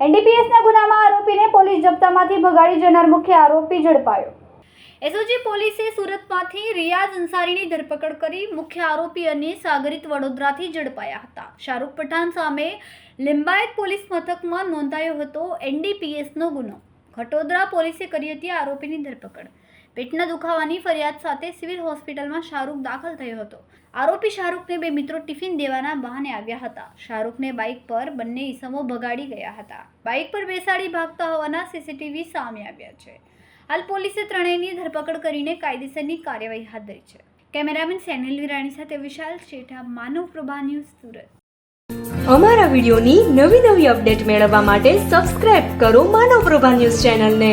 એનડીપીએસના ગુનામાં આરોપીને પોલીસ જપ્તામાંથી ભગાડી જનાર મુખ્ય આરોપી ઝડપાયો. એસઓજી પોલીસે સુરતમાંથી રિયાઝ અંસારીની ધરપકડ કરી મુખ્ય આરોપી અને સાગરિત વડોદરાથી ઝડપાયા હતા. શાહરૂખ પઠાણ સામે લિંબાયત પોલીસ મથકમાં નોંધાયો હતો એનડીપીએસનો ગુનો. ખટોદરા પોલીસે કરી હતી આરોપીની ધરપકડ. પેટના દુખાવાની ફરિયાદ સાથે સિવિલ હોસ્પિટલમાં શાહરૂખ દાખલ થયો હતો. આરોપી શાહરૂખને બે મિત્રો ટિફિન દેવાના બહાને આવ્યા હતા. શાહરૂખને બાઇક પર બંને ઇસમો ભગાડી ગયા હતા. બાઇક પર બેસાડી ભાગતા હોવાના સીસીટીવી સામે આવ્યા છે. હાલ પોલીસે ત્રણેયની ધરપકડ કરીને કાયદેસરની કાર્યવાહી હાથ ધરી છે. કેમેરામેન સેનિલ વિરાણી સાથે વિશાલ શેઠા, માનવ પ્રભા ન્યૂઝ સુરત. અમારા વિડીયોની નવી નવી અપડેટ મેળવવા માટે સબસ્ક્રાઇબ કરો માનવ પ્રભા ન્યૂઝ ચેનલને.